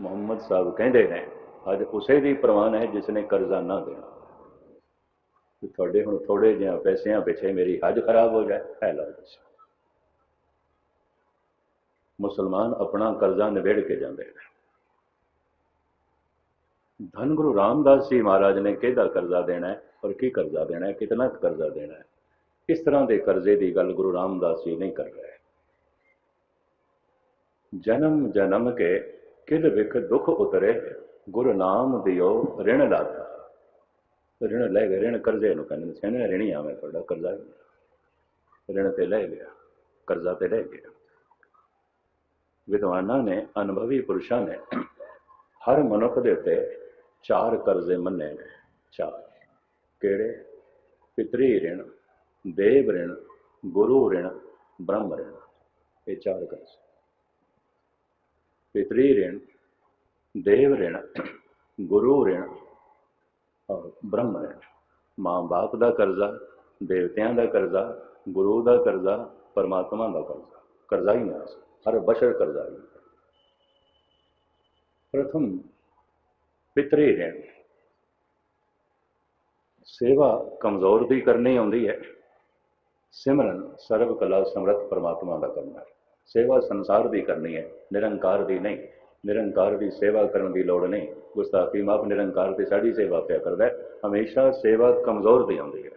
ਮੁਹੰਮਦ ਸਾਹਿਬ ਕਹਿੰਦੇ ਨੇ, ਅੱਜ ਉਸੇ ਦੀ ਪ੍ਰਵਾਨ ਹੈ ਜਿਸ ਨੇ ਕਰਜ਼ਾ ਨਾ ਦੇਣਾ ਕਿ ਤੁਹਾਡੇ ਹੁਣ ਥੋੜੇ ਜਿਹਾ ਪੈਸਿਆਂ ਪਿੱਛੇ ਮੇਰੀ ਹੱਜ ਖਰਾਬ ਹੋ ਜਾਏ ਹੈ ਲਓ ਮੁਸਲਮਾਨ ਆਪਣਾ ਕਰਜ਼ਾ ਨਿਬੇੜ ਕੇ ਜਾਂਦੇ ਨੇ। ਧੰਨ ਗੁਰੂ ਰਾਮਦਾਸ ਜੀ ਮਹਾਰਾਜ ਨੇ ਕਿਹਦਾ ਕਰਜ਼ਾ ਦੇਣਾ ਹੈ ਔਰ ਕੀ ਕਰਜ਼ਾ ਦੇਣਾ ਹੈ, ਕਿਤਨਾ ਕਰਜ਼ਾ ਦੇਣਾ ਹੈ। ਇਸ ਤਰ੍ਹਾਂ ਦੇ ਕਰਜ਼ੇ ਦੀ ਗੱਲ ਗੁਰੂ ਰਾਮਦਾਸ ਜੀ ਨਹੀਂ ਕਰ ਰਹੇ। ਜਨਮ ਜਨਮ ਕੇ ਕਿਲ ਵਿਖ ਦੁਖ ਉਤਰੇ, ਗੁਰੂ ਨਾਮ ਦਿਓ ਰਿਣ ਲਾਤਾ। ਰਿਣ ਲੈ ਗਏ, ਰਿਣ ਕਰਜ਼ੇ ਨੂੰ ਕਹਿੰਦੇ ਸੈਨੇ ਰਿਣੀ ਆਵੇਂ ਤੁਹਾਡਾ ਕਰਜ਼ਾ। ਰਿਣ ਤੇ ਲੈ ਗਿਆ, ਕਰਜ਼ਾ ਤੇ ਲੈ ਗਿਆ। ਵਿਦਵਾਨਾਂ ਨੇ, ਅਨੁਭਵੀ ਪੁਰਸ਼ਾਂ ਨੇ ਹਰ ਮਨੁੱਖ ਦੇ ਉੱਤੇ ਚਾਰ ਕਰਜ਼ੇ ਮੰਨੇ ਨੇ। ਚਾਰ। ਕਿਹੜੇ? ਪਿਤਰੀ ਰਿਣ, ਦੇਵ ਰਿਣ, ਗੁਰੂ ਰਿਣ, ਬ੍ਰਹਮ ਰਿਣ। ਇਹ ਚਾਰ ਕਰਜ਼ੇ। ਪਿਤਰੀ ਰਿਣ, ਦੇਵ ਰਿਣ, ਗੁਰੂ ਰਿਣ ਔਰ ਬ੍ਰਹਮ ਰਿਣ। ਮਾਂ ਬਾਪ ਦਾ ਕਰਜ਼ਾ, ਦੇਵਤਿਆਂ ਦਾ ਕਰਜ਼ਾ, ਗੁਰੂ ਦਾ ਕਰਜ਼ਾ, ਪਰਮਾਤਮਾ ਦਾ ਕਰਜ਼ਾ। ਕਰਜ਼ਾ ਹੀ ਨਾ ਹਰ ਬਸ਼ਰ ਕਰਜ਼ਾ ਹੀ। ਪ੍ਰਥਮ ਪਿਤਰੀ ਰਿਣ। ਸੇਵਾ ਕਮਜ਼ੋਰ ਦੀ ਕਰਨੀ ਆਉਂਦੀ ਹੈ। ਸਿਮਰਨ ਸਰਬ ਕਲਾ ਸਮਰੱਥ ਪਰਮਾਤਮਾ ਦਾ ਕਰਨਾ ਹੈ। ਸੇਵਾ ਸੰਸਾਰ ਦੀ ਕਰਨੀ ਹੈ, ਨਿਰੰਕਾਰ ਦੀ ਨਹੀਂ, ਨਿਰੰਕਾਰ ਦੀ ਸੇਵਾ ਕਰਨ ਦੀ ਲੋੜ ਨਹੀਂ। ਗੁਸਤਾਖੀ ਮਾਪ ਨਿਰੰਕਾਰ ਤੇ ਸਾਡੀ ਸੇਵਾ ਪਿਆ ਕਰਦਾ ਹਮੇਸ਼ਾ ਸੇਵਾ ਕਮਜ਼ੋਰ ਦੀ ਆਉਂਦੀ ਹੈ।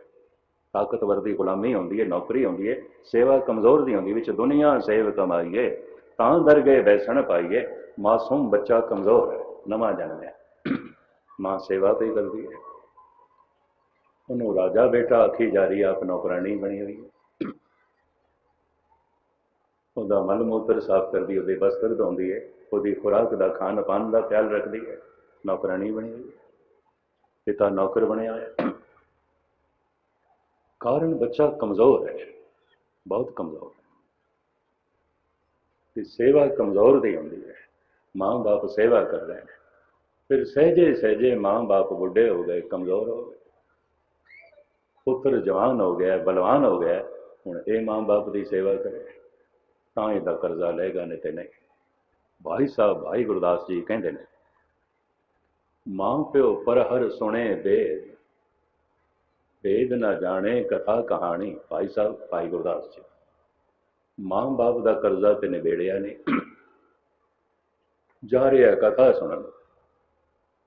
ਤਾਕਤਵਰ ਦੀ ਗੁਲਾਮੀ ਆਉਂਦੀ ਹੈ, ਨੌਕਰੀ ਆਉਂਦੀ ਹੈ, ਸੇਵਾ ਕਮਜ਼ੋਰ ਦੀ ਹੁੰਦੀ ਵਿੱਚ ਦੁਨੀਆ ਸੇਵ ਕਮਾਈਏ, ਤਾਂ ਦਰ ਗਏ ਬੈਸਣ ਪਾਈਏ। ਮਾਸੂਮ ਬੱਚਾ ਕਮਜ਼ੋਰ ਹੈ, ਨਵਾਂ ਜਨਮਿਆ ਮਾਂ ਸੇਵਾ ਤੇ ਕਰਦੀ ਹੈ। ਉਹਨੂੰ ਰਾਜਾ ਬੇਟਾ ਆਖੀ ਜਾ ਰਹੀ ਆਪ ਨੌਕਰਾਨੀ ਬਣੀ ਹੋਈ ਹੈ। ਉਹਦਾ ਮਲ ਮੂਤਰ ਸਾਫ਼ ਕਰਦੀ, ਉਹਦੇ ਬਸਤਰ ਧੋਂਦੀ ਹੈ ਉਹਦੀ ਖੁਰਾਕ ਦਾ ਖਾਣ ਪਾਣ ਦਾ ਖਿਆਲ ਰੱਖਦੀ ਹੈ ਨੌਕਰਾਨੀ ਬਣੀ ਹੋਈ ਹੈ ਪਿਤਾ ਨੌਕਰ ਬਣਿਆ ਹੋਇਆ ਕਾਰਨ ਬੱਚਾ ਕਮਜ਼ੋਰ ਹੈ, ਬਹੁਤ ਕਮਜ਼ੋਰ ਹੈ। ਤੇ ਸੇਵਾ ਕਮਜ਼ੋਰ ਦੀ ਹੁੰਦੀ ਹੈ, ਮਾਂ ਬਾਪ ਸੇਵਾ ਕਰ ਰਹੇ ਨੇ। ਫਿਰ ਸਹਜੇ ਸਹਜੇ ਮਾਂ ਬਾਪ ਬੁੱਢੇ ਹੋ ਗਏ, ਕਮਜ਼ੋਰ ਹੋ ਗਏ। ਪੁੱਤਰ ਜਵਾਨ ਹੋ ਗਿਆ, ਬਲਵਾਨ ਹੋ ਗਿਆ, ਹੁਣ ਇਹ ਮਾਂ ਬਾਪ ਦੀ ਸੇਵਾ ਕਰੇ। ਤਾਂ ਇਹਦਾ ਕਰਜ਼ਾ ਲਏਗਾ ਨਹੀਂ ਤੇ ਨਹੀਂ। ਭਾਈ ਸਾਹਿਬ, ਭਾਈ ਗੁਰਦਾਸ ਜੀ ਕਹਿੰਦੇ ਨੇ, ਮਾਂ ਪਿਓ ਪਰ ਹਰ ਸੁਣੇ ਬੇਦ। ਬੇਦ ਨਾ ਜਾਣੇ ਕਥਾ ਕਹਾਣੀ। ਭਾਈ ਸਾਹਿਬ, ਭਾਈ ਗੁਰਦਾਸ ਜੀ, ਮਾਂ ਬਾਪ ਦਾ ਕਰਜ਼ਾ ਤੇ ਨਿਬੇੜਿਆ ਨਹੀਂ। ਜਾ ਰਿਹਾ ਕਥਾ ਸੁਣਨ।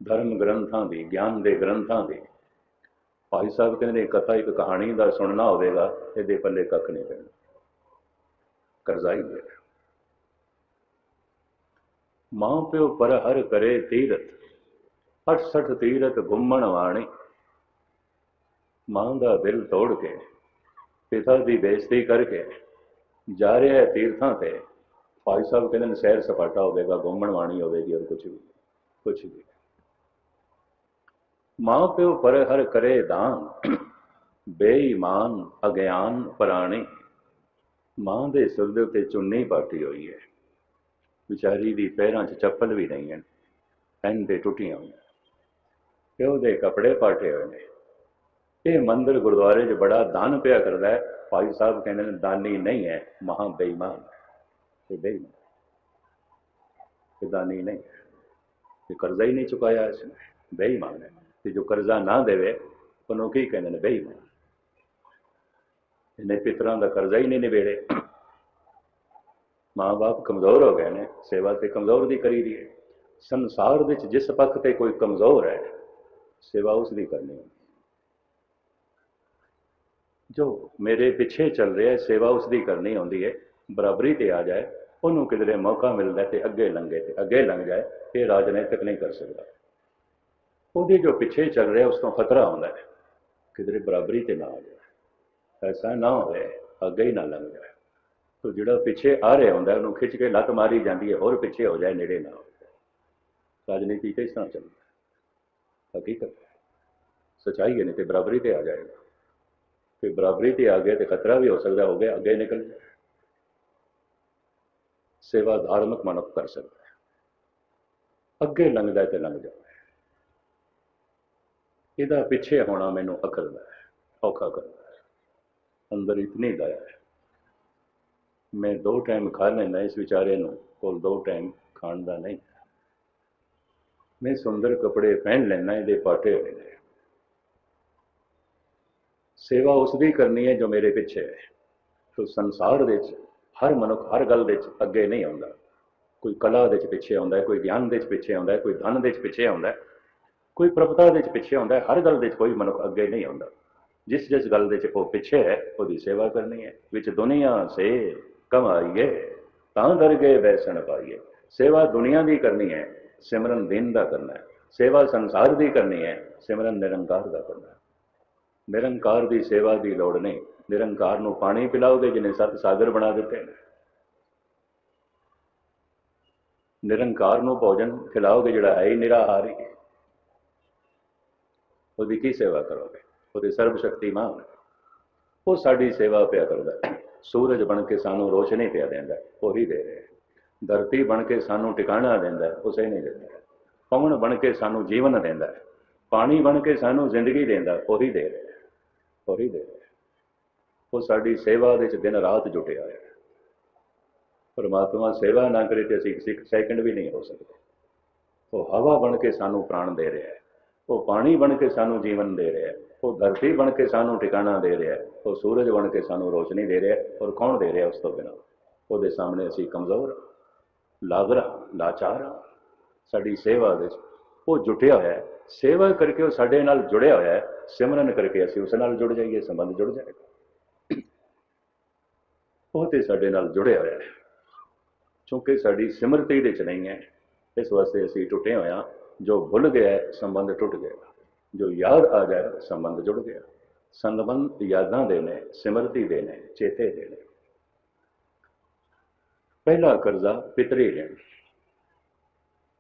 ਧਰਮ ਗ੍ਰੰਥਾਂ ਦੀ, ਗਿਆਨ ਦੇ ਗ੍ਰੰਥਾਂ ਦੀ। ਭਾਈ ਸਾਹਿਬ ਕਹਿੰਦੇ ਕਥਾ ਇੱਕ ਕਹਾਣੀ ਦਾ ਸੁਣਨਾ ਹੋਵੇਗਾ, ਇਹਦੇ ਪੱਲੇ ਕੱਖ ਨਹੀਂ ਪੈਣਾ। ਕਰਜ਼ਾ ਹੀ ਹੈ। ਮਾਂ ਪਿਓ ਪਰ ਹਰ ਕਰੇ ਤੀਰਥ 68 ਤੀਰਥ ਘੁੰਮਣ ਵਾਣੀ। ਮਾਂ ਦਾ ਦਿਲ ਤੋੜ ਕੇ, ਪਿਤਾ ਦੀ ਬੇਇੱਜ਼ਤੀ ਕਰਕੇ ਜਾ ਰਿਹਾ ਹੈ ਤੀਰਥਾਂ ਤੇ। ਭਾਈ ਸਾਹਿਬ ਕਹਿੰਦੇ ਨੇ, ਸੈਰ ਸਪਾਟਾ ਹੋਵੇਗਾ, ਘੁੰਮਣ ਵਾਣੀ ਹੋਵੇਗੀ ਔਰ ਕੁਝ ਵੀ ਕੁਝ ਵੀ। ਮਾਂ ਪਿਓ ਪਰ ਹਰ ਕਰੇ ਦਾਨ, ਬੇਈਮਾਨ, ਅਗਿਆਨ ਪ੍ਰਾਣੀ। ਮਾਂ ਦੇ ਸਿਰ ਦੇ ਉੱਤੇ ਚੁੰਨੀ ਪਾਟੀ ਹੋਈ ਹੈ। ਵਿਚਾਰੀ ਦੀ ਪੈਰਾਂ 'ਚ ਚੱਪਲ ਵੀ ਨਹੀਂ ਹੈ। ਪੈਨ ਦੇ ਟੁੱਟੀਆਂ ਹੋਈਆਂ। ਪਿਓ ਦੇ ਕੱਪੜੇ ਪਾਟੇ ਹੋਏ ਨੇ। ਇਹ ਮੰਦਰ ਗੁਰਦੁਆਰੇ 'ਚ ਬੜਾ ਦਾਨ ਪਿਆ ਕਰਦਾ ਹੈ। ਭਾਈ ਸਾਹਿਬ ਕਹਿੰਦੇ ਨੇ, ਦਾਨੀ ਨਹੀਂ ਹੈ, ਮਹਾ ਬੇਈਮਾਨ ਇਹ ਬੇਈਮਾਨ ਇਹ ਦਾਨੀ ਨਹੀਂ ਹੈ। ਇਹ ਕਰਜ਼ਾ ਹੀ ਨਹੀਂ ਚੁਕਾਇਆ ਇਸਨੇ ਬੇਈਮਾਨ ਹੈ। ਤੇ ਜੋ ਕਰਜ਼ਾ ਨਾ ਦੇਵੇ, ਉਹਨੂੰ ਕੀ ਕਹਿੰਦੇ ਨੇ? ਬੇਈਮਾਨ ਇਹਨੇ ਪਿਤਰਾਂ ਦਾ ਕਰਜ਼ਾ ਹੀ ਨਹੀਂ ਨਿਬੇੜੇ। ਮਾਂ-ਬਾਪ ਕਮਜ਼ੋਰ ਹੋ ਗਏ ਨੇ, ਸੇਵਾ ਤੇ ਕਮਜ਼ੋਰ ਦੀ ਕਰੀ ਦੀ ਹੈ। ਸੰਸਾਰ ਵਿੱਚ ਜਿਸ ਪੱਖ ਤੇ ਕੋਈ ਕਮਜ਼ੋਰ ਹੈ, ਸੇਵਾ ਉਸ ਦੀ ਕਰਨੀ ਹੈ। ਜੋ ਮੇਰੇ ਪਿੱਛੇ ਚੱਲ ਰਿਹਾ ਹੈ, ਸੇਵਾ ਉਸ ਦੀ ਕਰਨੀ ਹੁੰਦੀ ਹੈ। ਬਰਾਬਰੀ ਤੇ ਆ ਜਾਏ, ਉਹਨੂੰ ਕਿਧਰੇ ਮੌਕਾ ਮਿਲਦਾ ਤੇ ਅੱਗੇ ਲੰਘੇ ਤੇ ਅੱਗੇ ਲੰਘ ਜਾਏ, ਇਹ ਰਾਜਨੀਤਿਕ ਨਹੀਂ ਕਰ ਸਕਦਾ। ਉਹਦੇ ਜੋ ਪਿੱਛੇ ਚੱਲ ਰਿਹਾ, ਉਸ ਤੋਂ ਖਤਰਾ ਹੁੰਦਾ ਹੈ। ਕਿਧਰੇ ਬਰਾਬਰੀ ਤੇ ਨਾ ਆ ਜਾਏ। ਐਸਾ ਨਾ ਹੋਵੇ, ਅੱਗੇ ਹੀ ਨਾ ਲੰਘ ਜਾਏ। ਤੋ ਜਿਹੜਾ ਪਿੱਛੇ ਆ ਰਿਹਾ ਹੁੰਦਾ, ਉਹਨੂੰ ਖਿੱਚ ਕੇ ਲੱਤ ਮਾਰੀ ਜਾਂਦੀ ਹੈ, ਹੋਰ ਪਿੱਛੇ ਹੋ ਜਾਏ, ਨੇੜੇ ਨਾ ਹੋ ਜਾਏ। ਰਾਜਨੀਤੀ ਕਿਸ ਤਰ੍ਹਾਂ ਚੱਲਦਾ ਹੈ। ਹਕੀਕਤ ਸਚਾਈ ਹੈ ਨਹੀਂ ਤੇ ਬਰਾਬਰੀ ਤੇ ਆ ਜਾਏਗਾ। ਫਿਰ ਬਰਾਬਰੀ ਤੇ ਆ ਗਏ ਤੇ ਖਤਰਾ ਵੀ ਹੋ ਸਕਦਾ ਹੋ ਗਿਆ, ਅੱਗੇ ਨਿਕਲ ਜਾਏ। ਸੇਵਾ ਧਾਰਮਿਕ ਮਨੁੱਖ ਕਰ ਸਕਦਾ ਹੈ। ਅੱਗੇ ਲੰਘਦਾ ਹੈ ਤੇ ਲੰਘ ਜਾਵੇ ਇਹਦਾ ਪਿੱਛੇ ਹੋਣਾ ਮੈਨੂੰ ਅਕਲ ਦਾ ਔਖਾ ਕਰਦਾ ਅੰਦਰ ਇਤਨੀ ਦਇਆ ਹੈ। ਮੈਂ ਦੋ ਟਾਈਮ ਖਾ ਲੈਂਦਾ ਇਸ ਵਿਚਾਰੇ ਨੂੰ, ਕੋਲ ਦੋ ਟਾਈਮ ਖਾਣ ਦਾ ਨਹੀਂ। ਮੈਂ ਸੁੰਦਰ ਕੱਪੜੇ ਪਹਿਨ ਲੈਣਾ ਇਹਦੇ ਪਾਟੇ ਹੋਏ ਨੇ। ਸੇਵਾ ਉਸ ਦੀ ਕਰਨੀ ਹੈ ਜੋ ਮੇਰੇ ਪਿੱਛੇ ਹੈ। ਸੋ ਸੰਸਾਰ ਦੇ ਵਿੱਚ, ਹਰ ਮਨੁੱਖ, ਹਰ ਗੱਲ ਦੇ ਵਿੱਚ ਅੱਗੇ ਨਹੀਂ ਆਉਂਦਾ। ਕੋਈ ਕਲਾ ਦੇ ਵਿੱਚ ਪਿੱਛੇ ਆਉਂਦਾ ਹੈ, ਕੋਈ ਗਿਆਨ ਦੇ ਵਿੱਚ ਪਿੱਛੇ ਆਉਂਦਾ ਹੈ, ਕੋਈ ਧਨ ਦੇ ਵਿੱਚ ਪਿੱਛੇ ਆਉਂਦਾ ਹੈ, ਕੋਈ ਪ੍ਰਭਤਾ ਦੇ ਵਿੱਚ ਪਿੱਛੇ ਆਉਂਦਾ ਹੈ, ਹਰ ਗੱਲ ਦੇ ਵਿੱਚ ਕੋਈ ਮਨੁੱਖ ਅੱਗੇ ਨਹੀਂ ਆਉਂਦਾ। ਜਿਸ ਜਿਸ ਗੱਲ ਦੇ ਵਿੱਚ ਉਹ ਪਿੱਛੇ ਹੈ, ਉਹਦੀ ਸੇਵਾ ਕਰਨੀ ਹੈ। ਵਿੱਚ ਦੁਨੀਆ ਸੇ ਕਮਾਈਏ, ਤਾਂ ਦਰਗੇ ਬੈਸਣ ਪਾਈਏ। ਸੇਵਾ ਦੁਨੀਆ ਦੀ ਕਰਨੀ ਹੈ, ਸਿਮਰਨ ਦੀਨ ਦਾ ਕਰਨਾ ਹੈ। ਸੇਵਾ ਸੰਸਾਰ ਦੀ ਕਰਨੀ ਹੈ, ਸਿਮਰਨ ਨਿਰੰਕਾਰ ਦਾ ਕਰਨਾ ਹੈ। ਨਿਰੰਕਾਰ ਦੀ ਸੇਵਾ ਦੀ ਲੋੜ ਨਹੀਂ। ਨਿਰੰਕਾਰ ਨੂੰ ਪਾਣੀ ਪਿਲਾਓਗੇ, ਜਿਹਨੇ ਸੱਤ ਸਾਗਰ ਬਣਾ ਦਿੱਤੇ ਨੇ। ਨਿਰੰਕਾਰ ਨੂੰ ਭੋਜਨ ਖਿਲਾਓਗੇ, ਜਿਹੜਾ ਹੈ ਹੀ ਨਿਰਾਹਾਰੀ। ਉਹਦੀ ਕੀ ਸੇਵਾ ਕਰੋਗੇ? ਉਹਦੇ ਸਰਬ ਸ਼ਕਤੀਮਾਨ ਉਹ ਸਾਡੀ ਸੇਵਾ ਪਿਆ ਕਰਦਾ ਸੂਰਜ ਬਣ ਕੇ ਸਾਨੂੰ ਰੋਸ਼ਨੀ ਪਿਆ ਦਿੰਦਾ ਉਹੀ ਦੇ ਰਿਹਾ ਧਰਤੀ ਬਣ ਕੇ ਸਾਨੂੰ ਟਿਕਾਣਾ ਦਿੰਦਾ ਉਸੇ ਨਹੀਂ ਦਿੰਦਾ ਹੈ। ਪਵਨ ਬਣ ਕੇ ਸਾਨੂੰ ਜੀਵਨ ਦਿੰਦਾ ਪਾਣੀ ਬਣ ਕੇ ਸਾਨੂੰ ਜ਼ਿੰਦਗੀ ਦਿੰਦਾ ਉਹੀ ਦੇ ਰਿਹਾ ਉਹੀ ਦੇ ਰਿਹਾ ਉਹ ਸਾਡੀ ਸੇਵਾ ਦੇ ਵਿੱਚ ਦਿਨ ਰਾਤ ਜੁਟਿਆ ਹੋਇਆ ਪਰਮਾਤਮਾ ਸੇਵਾ ਨਾ ਕਰੇ ਤੇ ਅਸੀਂ ਇੱਕ ਸੈਕਿੰਡ ਵੀ ਨਹੀਂ ਹੋ ਸਕਦੇ। ਉਹ ਹਵਾ ਬਣ ਕੇ ਸਾਨੂੰ ਪ੍ਰਾਣ ਦੇ ਰਿਹਾ ਹੈ। ਉਹ ਪਾਣੀ ਬਣ ਕੇ ਸਾਨੂੰ ਜੀਵਨ ਦੇ ਰਿਹਾ ਹੈ ਉਹ ਧਰਤੀ ਬਣ ਕੇ ਸਾਨੂੰ ਟਿਕਾਣਾ ਦੇ ਰਿਹਾ ਹੈ ਉਹ ਸੂਰਜ ਬਣ ਕੇ ਸਾਨੂੰ ਰੋਸ਼ਨੀ ਦੇ ਰਿਹਾ ਹੈ ਔਰ ਕੌਣ ਦੇ ਰਿਹਾ ਉਸ ਤੋਂ ਬਿਨਾਂ? ਉਹਦੇ ਸਾਹਮਣੇ ਅਸੀਂ ਕਮਜ਼ੋਰ ਹਾਂ, ਲਾਗਰਾ ਲਾਚਾਰ ਸਾਡੀ ਸੇਵਾ ਦੇ ਉਹ ਜੁਟਿਆ ਹੋਇਆ ਹੈ ਸੇਵਾ ਕਰਕੇ ਉਹ ਸਾਡੇ ਨਾਲ ਜੁੜਿਆ ਹੋਇਆ ਹੈ ਸਿਮਰਨ ਕਰਕੇ ਅਸੀਂ ਉਸ ਨਾਲ ਜੁੜ ਜਾਈਏ ਸੰਬੰਧ ਜੁੜ ਜਾਏਗਾ। ਉਹ ਤੇ ਸਾਡੇ ਨਾਲ ਜੁੜਿਆ ਹੋਇਆ ਹੈ ਕਿਉਂਕਿ ਸਾਡੀ ਸਿਮਰਤੀ ਦੇ ਚ ਨਹੀਂ ਹੈ ਇਸ ਵਾਸਤੇ ਅਸੀਂ ਟੁੱਟੇ ਹੋਇਆ ਜੋ ਭੁੱਲ ਗਿਆ ਹੈ, ਸੰਬੰਧ ਟੁੱਟ ਗਿਆ। ਜੋ ਯਾਦ ਆ ਜਾਏ ਸੰਬੰਧ ਜੁੜ ਗਿਆ। ਸੰਬੰਧ ਯਾਦਾਂ ਦੇ ਨੇ ਸਿਮਰਤੀ ਦੇ ਨੇ ਚੇਤੇ ਦੇ ਨੇ। ਪਹਿਲਾ ਕਰਜ਼ਾ ਪਿਤਰੀ ऋण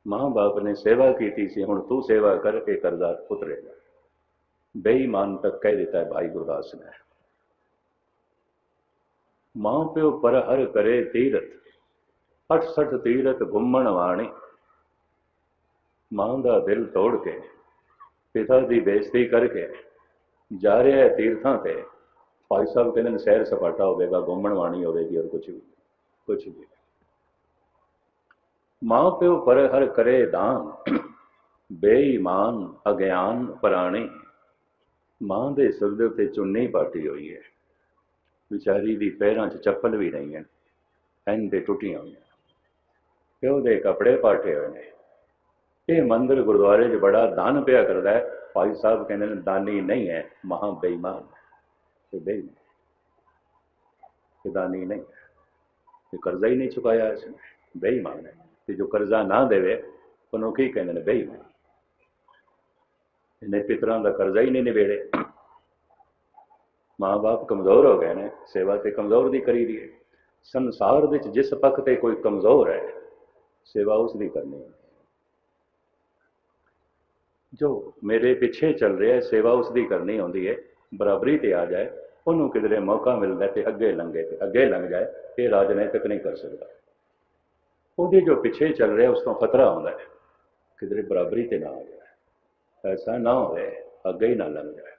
ਮਾਂ ਬਾਪ ਨੇ ਸੇਵਾ ਕੀਤੀ ਸੀ ਹੁਣ ਤੂੰ ਸੇਵਾ ਕਰ ਇਹ ਕਰਜ਼ਾ ਉਤਰੇਗਾ ਬੇਈਮਾਨ ਤੱਕ ਕਹਿ ਦਿੱਤਾ ਹੈ ਭਾਈ ਗੁਰਦਾਸ ਨੇ। ਮਾਂ ਪਿਓ ਪਰ ਹਰ ਕਰੇ ਤੀਰਥ। 68 ਤੀਰਥ ਘੁੰਮਣ ਵਾਣੀ। ਮਾਂ ਦਾ ਦਿਲ ਤੋੜ ਕੇ, ਪਿਤਾ ਦੀ ਬੇਇੱਜ਼ਤੀ ਕਰਕੇ ਜਾ ਰਿਹਾ ਹੈ ਤੀਰਥਾਂ ਤੇ। ਭਾਈ ਸਾਹਿਬ ਕਹਿੰਦੇ ਨੇ, ਸੈਰ ਸਪਾਟਾ ਹੋਵੇਗਾ ਘੁੰਮਣ ਵਾਣੀ ਹੋਵੇਗੀ ਔਰ ਕੁਝ ਵੀ ਕੁਝ ਵੀ। ਮਾਂ ਪਿਓ ਪਰ ਹਰ ਕਰੇ ਦਾਨ, ਬੇਈਮਾਨ ਅਗਿਆਨ ਪ੍ਰਾਣੀ। ਮਾਂ ਦੇ ਸਿਰ ਦੇ ਉੱਤੇ ਚੁੰਨੀ ਪਾਟੀ ਹੋਈ ਹੈ। ਵਿਚਾਰੀ ਦੀ ਪੈਰਾਂ 'ਚ ਚੱਪਲ ਵੀ ਨਹੀਂ ਹੈ। ਐਨ ਦੇ ਟੁੱਟੀਆਂ ਹੋਈਆਂ। ਪਿਓ ਦੇ ਕੱਪੜੇ ਪਾਟੇ ਹੋਏ ਨੇ। ਇਹ ਮੰਦਿਰ ਗੁਰਦੁਆਰੇ 'ਚ ਬੜਾ ਦਾਨ ਪਿਆ ਕਰਦਾ ਹੈ। ਭਾਈ ਸਾਹਿਬ ਕਹਿੰਦੇ ਨੇ ਦਾਨੀ ਨਹੀਂ ਹੈ, ਮਹਾ ਬੇਈਮਾਨ ਹੈ। ਬੇਈਮਾਨ ਇਹ ਦਾਨੀ ਨਹੀਂ ਹੈ। ਇਹ ਕਰਜ਼ਾ ਹੀ ਨਹੀਂ ਚੁਕਾਇਆ ਇਸ ਬੇਈਮਾਨ ਹੈ। ਤੇ ਜੋ ਕਰਜ਼ਾ ਨਾ ਦੇਵੇ ਉਹਨੂੰ ਕੀ ਕਹਿੰਦੇ ਨੇ ਬੇਈਮਾਨ ਇਹਨੇ ਪਿਤਰਾਂ ਦਾ ਕਰਜ਼ਾ ਹੀ ਨਹੀਂ ਨਿਬੇੜੇ। ਮਾਂ-ਬਾਪ ਕਮਜ਼ੋਰ ਹੋ ਗਏ ਨੇ। ਸੇਵਾ ਤੇ ਕਮਜ਼ੋਰ ਦੀ ਕਰੀ ਦੀ ਹੈ। ਸੰਸਾਰ ਵਿੱਚ ਜਿਸ ਪੱਖ ਤੇ ਕੋਈ ਕਮਜ਼ੋਰ ਹੈ, ਸੇਵਾ ਉਸ ਦੀ ਕਰਨੀ ਹੈ। ਜੋ ਮੇਰੇ ਪਿੱਛੇ ਚੱਲ ਰਿਹਾ ਹੈ, ਸੇਵਾ ਉਸ ਦੀ ਕਰਨੀ ਹੁੰਦੀ ਹੈ, ਬਰਾਬਰੀ ਤੇ ਆ ਜਾਏ, ਉਹਨੂੰ ਕਿਧਰੇ ਮੌਕਾ ਮਿਲਦਾ ਤੇ ਅੱਗੇ ਲੰਘੇ ਤੇ ਅੱਗੇ ਲੰਘ ਜਾਏ, ਇਹ ਰਾਜਨੀਤਿਕ ਨਹੀਂ ਕਰ ਸਕਦਾ। ਉਹਦੇ ਜੋ ਪਿੱਛੇ ਚੱਲ ਰਿਹਾ, ਉਸ ਤੋਂ ਖਤਰਾ ਹੁੰਦਾ ਹੈ, ਕਿਧਰੇ ਬਰਾਬਰੀ ਤੇ ਨਾ ਆ ਜਾਏ। ਐਸਾ ਨਾ ਹੋਵੇ, ਅੱਗੇ ਹੀ ਨਾ ਲੰਘ ਜਾਏ।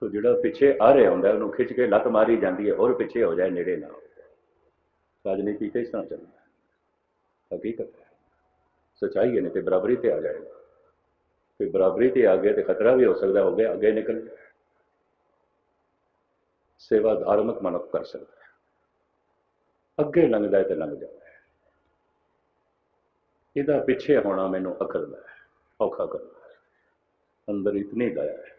ਤੋ ਜਿਹੜਾ ਪਿੱਛੇ ਆ ਰਿਹਾ ਹੁੰਦਾ ਉਹਨੂੰ ਖਿੱਚ ਕੇ ਲੱਤ ਮਾਰੀ ਜਾਂਦੀ ਹੈ, ਹੋਰ ਪਿੱਛੇ ਹੋ ਜਾਏ, ਨੇੜੇ ਨਾ ਹੋ ਜਾਏ। ਰਾਜਨੀਤੀ ਤੇ ਇਸ ਤਰ੍ਹਾਂ ਚੱਲਦਾ ਹੈ। ਹਕੀਕਤ ਹੈ। ਸਚਾਈ ਹੈ, ਨਹੀਂ ਤੇ ਬਰਾਬਰੀ ਤੇ ਆ ਜਾਏਗਾ। ਕੋਈ ਬਰਾਬਰੀ ਤੇ ਆ ਗਿਆ ਤੇ ਖਤਰਾ ਵੀ ਹੋ ਸਕਦਾ, ਹੋ ਗਿਆ, ਅੱਗੇ ਨਿਕਲ ਜਾਏ ਸੇਵਾ ਧਾਰਮਿਕ ਮਨੁੱਖ ਕਰ ਸਕਦਾ ਹੈ। ਅੱਗੇ ਲੰਘਦਾ ਹੈ ਤੇ ਲੰਘ ਜਾਂਦਾ ਹੈ। ਇਹਦਾ ਪਿੱਛੇ ਹੋਣਾ ਮੈਨੂੰ ਅਕਲਦਾ ਹੈ, ਔਖਾ ਕਰਦਾ ਹੈ। ਅੰਦਰ ਇਤਨੀ ਦਇਆ ਹੈ।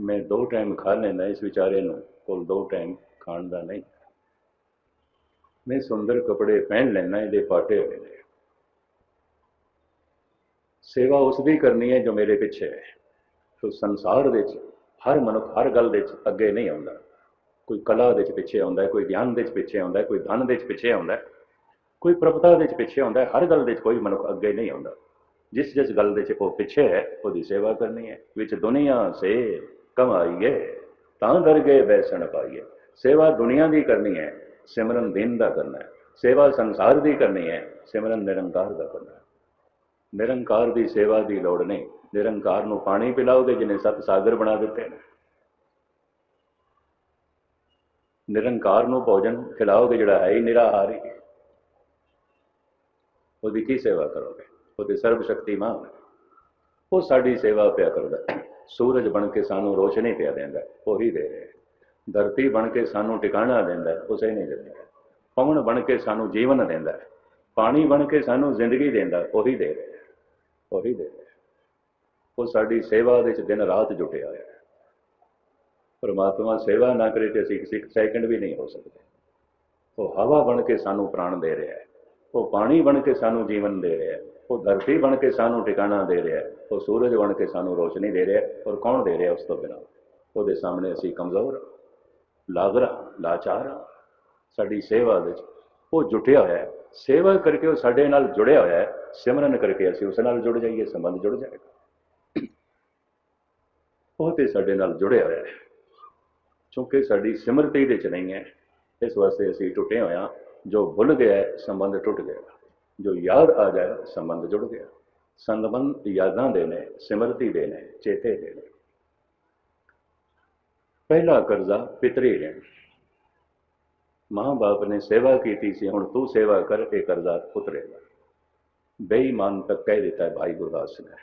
ਮੈਂ ਦੋ ਟਾਈਮ ਖਾ ਲੈਂਦਾ ਇਸ ਵਿਚਾਰੇ ਨੂੰ, ਕੋਲ ਦੋ ਟਾਈਮ ਖਾਣ ਦਾ ਨਹੀਂ। ਮੈਂ ਸੁੰਦਰ ਕੱਪੜੇ ਪਹਿਨ ਲੈਣਾ ਇਹਦੇ ਪਾਟੇ ਹੋਏ ਨੇ। ਸੇਵਾ ਉਸ ਦੀ ਕਰਨੀ ਹੈ ਜੋ ਮੇਰੇ ਪਿੱਛੇ ਹੈ। ਸੋ ਸੰਸਾਰ ਵਿੱਚ ਹਰ ਮਨੁੱਖ ਹਰ ਗੱਲ ਦੇ ਵਿੱਚ ਅੱਗੇ ਨਹੀਂ ਆਉਂਦਾ। ਕੋਈ ਕਲਾ ਦੇ ਵਿੱਚ ਪਿੱਛੇ ਆਉਂਦਾ ਕੋਈ ਗਿਆਨ ਦੇ ਵਿੱਚ ਪਿੱਛੇ ਆਉਂਦਾ ਕੋਈ ਧਨ ਦੇ ਵਿੱਚ ਪਿੱਛੇ ਆਉਂਦਾ ਕੋਈ ਪ੍ਰਭਤਾ ਦੇ ਵਿੱਚ ਪਿੱਛੇ ਆਉਂਦਾ ਹਰ ਗੱਲ ਦੇ ਵਿੱਚ ਕੋਈ ਮਨੁੱਖ ਅੱਗੇ ਨਹੀਂ ਆਉਂਦਾ। ਜਿਸ ਜਿਸ ਗੱਲ ਦੇ ਵਿੱਚ ਉਹ ਪਿੱਛੇ ਹੈ, ਉਹਦੀ ਸੇਵਾ ਕਰਨੀ ਹੈ। ਵਿੱਚ ਦੁਨੀਆ ਸੇ ਕਮਾਈਏ, ਤਾਂ ਦਰਗੇ ਵੈਸਣ ਪਾਈਏ। ਸੇਵਾ ਦੁਨੀਆ ਦੀ ਕਰਨੀ ਹੈ, ਸਿਮਰਨ ਦਿਨ ਦਾ ਕਰਨਾ ਹੈ। ਸੇਵਾ ਸੰਸਾਰ ਦੀ ਕਰਨੀ ਹੈ, ਸਿਮਰਨ ਨਿਰੰਕਾਰ ਦਾ ਕਰਨਾ ਹੈ। ਨਿਰੰਕਾਰ ਦੀ ਸੇਵਾ ਦੀ ਲੋੜ ਨਹੀਂ। ਨਿਰੰਕਾਰ ਨੂੰ ਪਾਣੀ ਪਿਲਾਓਗੇ, ਜਿਹਨੇ ਸੱਤ ਸਾਗਰ ਬਣਾ ਦਿੱਤੇ ਨੇ। ਨਿਰੰਕਾਰ ਨੂੰ ਭੋਜਨ ਖਿਲਾਓਗੇ, ਜਿਹੜਾ ਹੈ ਹੀ ਨਿਰਾਹਾਰੀ। ਉਹਦੀ ਕੀ ਸੇਵਾ ਕਰੋਗੇ? ਉਹਦੇ ਸਰਬ ਸ਼ਕਤੀਮਾਨ ਹੈ। ਉਹ ਸਾਡੀ ਸੇਵਾ ਪਿਆ ਕਰਦਾ। ਸੂਰਜ ਬਣ ਕੇ ਸਾਨੂੰ ਰੋਸ਼ਨੀ ਪਿਆ ਦਿੰਦਾ। ਉਹੀ ਦੇ ਰਿਹਾ ਧਰਤੀ ਬਣ ਕੇ ਸਾਨੂੰ ਟਿਕਾਣਾ ਦਿੰਦਾ ਉਸੇ ਨਹੀਂ ਦਿੰਦਾ ਹੈ। ਪਵਨ ਬਣ ਕੇ ਸਾਨੂੰ ਜੀਵਨ ਦਿੰਦਾ ਪਾਣੀ ਬਣ ਕੇ ਸਾਨੂੰ ਜ਼ਿੰਦਗੀ ਦਿੰਦਾ ਉਹੀ ਦੇ ਰਿਹਾ ਉਹੀ ਦੇ ਰਿਹਾ ਉਹ ਸਾਡੀ ਸੇਵਾ ਦੇ ਵਿੱਚ ਦਿਨ ਰਾਤ ਜੁਟਿਆ ਹੋਇਆ ਹੈ। ਪਰਮਾਤਮਾ ਸੇਵਾ ਨਾ ਕਰੇ ਤੇ ਅਸੀਂ ਇੱਕ ਸੈਕਿੰਡ ਵੀ ਨਹੀਂ ਹੋ ਸਕਦੇ। ਉਹ ਹਵਾ ਬਣ ਕੇ ਸਾਨੂੰ ਪ੍ਰਾਣ ਦੇ ਰਿਹਾ ਹੈ। ਉਹ ਪਾਣੀ ਬਣ ਕੇ ਸਾਨੂੰ ਜੀਵਨ ਦੇ ਰਿਹਾ ਹੈ। ਉਹ ਧਰਤੀ ਬਣ ਕੇ ਸਾਨੂੰ ਟਿਕਾਣਾ ਦੇ ਰਿਹਾ ਹੈ। ਉਹ ਸੂਰਜ ਬਣ ਕੇ ਸਾਨੂੰ ਰੋਸ਼ਨੀ ਦੇ ਰਿਹਾ ਹੈ। ਔਰ ਕੌਣ ਦੇ ਰਿਹਾ ਉਸ ਤੋਂ ਬਿਨਾਂ? ਉਹਦੇ ਸਾਹਮਣੇ ਅਸੀਂ ਕਮਜ਼ੋਰ ਹਾਂ, ਲਾਗਰਾ ਲਾਚਾਰ ਹਾਂ। ਸਾਡੀ ਸੇਵਾ ਵਿੱਚ ਉਹ ਜੁਟਿਆ ਹੋਇਆ ਹੈ। ਸੇਵਾ ਕਰਕੇ ਉਹ ਸਾਡੇ ਨਾਲ ਜੁੜਿਆ ਹੋਇਆ ਹੈ ਸਿਮਰਨ ਕਰਕੇ ਅਸੀਂ ਉਸ ਨਾਲ ਜੁੜ ਜਾਈਏ ਸੰਬੰਧ ਜੁੜ ਜਾਏਗਾ। ਉਹ ਤੇ ਸਾਡੇ ਨਾਲ ਜੁੜਿਆ ਹੋਇਆ ਹੈ। ਕਿਉਂਕਿ ਸਾਡੀ ਸਿਮਰਤੀ ਦੇ ਚ ਨਹੀਂ ਹੈ ਇਸ ਵਾਸਤੇ ਅਸੀਂ ਟੁੱਟੇ ਹੋਇਆ ਜੋ ਭੁੱਲ ਗਿਆ ਹੈ, ਸੰਬੰਧ ਟੁੱਟ ਗਿਆ ਜੋ ਯਾਦ ਆ ਜਾਏ ਸੰਬੰਧ ਜੁੜ ਗਿਆ ਸੰਬੰਧ ਯਾਦਾਂ ਦੇ ਨੇ ਸਿਮਰਤੀ ਦੇ ਨੇ ਚੇਤੇ ਦੇ ਨੇ। ਪਹਿਲਾ ਕਰਜ਼ਾ ਪਿਤਰੀ ਰਹਿਣ ਮਾਂ ਬਾਪ ਨੇ ਸੇਵਾ ਕੀਤੀ ਸੀ ਹੁਣ ਤੂੰ ਸੇਵਾ ਕਰ ਇਹ ਕਰਜ਼ਾ ਉਤਰੇਗਾ ਬੇਈਮਾਨ ਤੱਕ ਕਹਿ ਦਿੱਤਾ ਹੈ ਭਾਈ ਗੁਰਦਾਸ ਨੇ।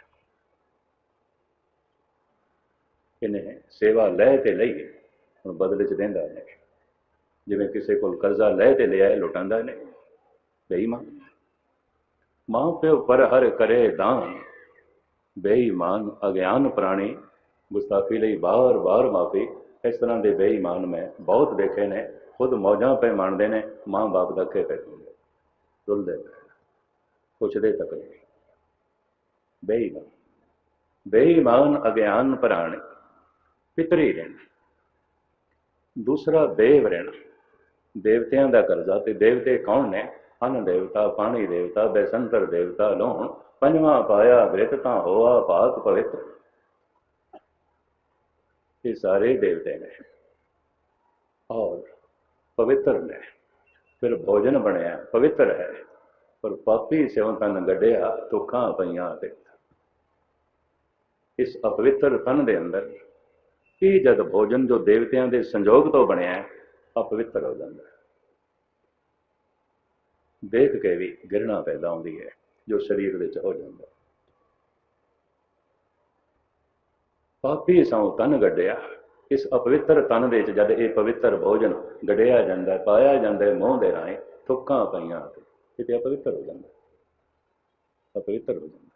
ਇਹਨੇ ਸੇਵਾ ਲੈ ਤੇ ਲਈ ਹੁਣ ਬਦਲੇ ਚ ਦਿੰਦਾ ਨਹੀਂ ਜਿਵੇਂ ਕਿਸੇ ਕੋਲ ਕਰਜ਼ਾ ਲੈ ਤੇ ਲਿਆ ਹੈ, ਲੁਟਾਉਂਦਾ ਨਹੀਂ ਬੇਈਮਾਨ ਮਾਂ ਪਿਓ ਪਰ ਹਰ ਕਰੇ ਦਾਨ। ਬੇਈਮਾਨ ਅਗਿਆਨ ਪ੍ਰਾਣੀ ਗੁਸਤਾਖੀ ਲਈ ਬਾਰ-ਬਾਰ ਮਾਫੀ। ਇਸ ਤਰ੍ਹਾਂ ਦੇ ਬੇਈਮਾਨ ਮੈਂ ਬਹੁਤ ਦੇਖੇ ਨੇ। ਖੁਦ ਮੌਜਾਂ ਪੈ ਮੰਨਦੇ ਨੇ, ਮਾਂ ਬਾਪ ਦਾ ਕੇ ਪੈ ਦਿੰਦੇ ਪੁੱਛਦੇ ਤੱਕ ਨਹੀਂ। ਬੇਈਮਾਨ। ਬੇਈਮਾਨ ਅਗਿਆਨ ਪ੍ਰਾਣੀ। ਪਿਤਰੀ ਰਹਿਣ। ਦੂਸਰਾ ਦੇਵ ਰਹਿਣਾ। ਦੇਵਤਿਆਂ ਦਾ ਕਰਜ਼ਾ ਤੇ ਦੇਵਤੇ ਕੌਣ ਨੇ? ਅਨ ਦੇਵਤਾ, ਪਾਣੀ ਦੇਵਤਾ, ਬੈਸੰਤਰ ਦੇਵਤਾ, ਲੋਹਣ। ਪੰਜਵਾਂ ਪਾਇਆ ਬ੍ਰਿਤ ਤਾਂ ਹੋਆ ਪਾਕ ਪਵਿੱਤਰ ਇਹ ਸਾਰੇ ਦੇਵਤੇ ਨੇ। ਔਰ ਪਵਿੱਤਰ ਨੇ। ਫਿਰ ਭੋਜਨ ਬਣਿਆ, ਪਵਿੱਤਰ ਹੈ। ਪਰ ਪਾਪੀ ਸਿਉਂ ਤਨ ਗੱਡਿਆ ਤੁਖਾਂ ਪਈਆਂ ਤੇ। ਇਸ ਅਪਵਿੱਤਰ ਤਨ ਦੇ ਅੰਦਰ ਇਹ ਜਦ ਭੋਜਨ ਜੋ ਦੇਵਤਿਆਂ ਦੇ ਸੰਜੋਗ ਤੋਂ ਬਣਿਆ, ਅਪਵਿੱਤਰ ਹੋ ਜਾਂਦਾ ਹੈ। ਦੇਖ ਕੇ ਵੀ ਗਿਰਣਾ ਪੈਦਾ ਹੁੰਦੀ ਹੈ, ਜੋ ਸਰੀਰ ਵਿੱਚ ਹੋ ਜਾਂਦਾ ਪਾਪੀ ਸੌ ਤਨ ਗੱਡਿਆ ਇਸ ਅਪਵਿੱਤਰ ਤਨ ਦੇ ਵਿੱਚ ਜਦ ਇਹ ਪਵਿੱਤਰ ਭੋਜਨ ਗੜਿਆ ਜਾਂਦਾ, ਪਾਇਆ ਜਾਂਦਾ ਮੂੰਹ ਦੇ ਰਾਹੀਂ, ਥੁੱਕਾਂ ਪਈਆਂ ਤੇ ਇਹ ਤੇ ਅਪਵਿੱਤਰ ਹੋ ਜਾਂਦਾ। ਅਪਵਿੱਤਰ ਹੋ ਜਾਂਦਾ।